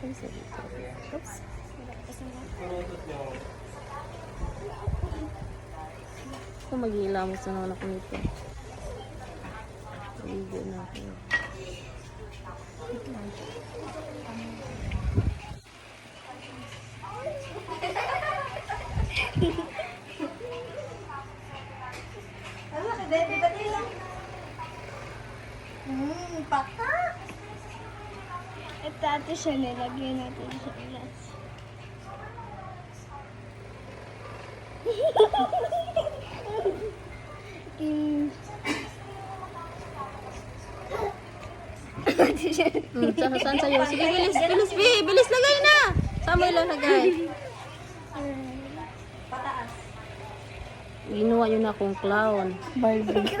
Oops. Kung mag-iilamos na naman ako nito. Ligo na ako. Ano ka, baby? Ba't yun? Hmm, paka. Ate siya nilagyan natin sa glass. Ate siya. Hmm, saan, saan sa'yo? Sige, bilis, bilis, bi, bilis, lagay na! Saan mo ilalagay? Pataas. Ginawa yun akong clown. Barbie.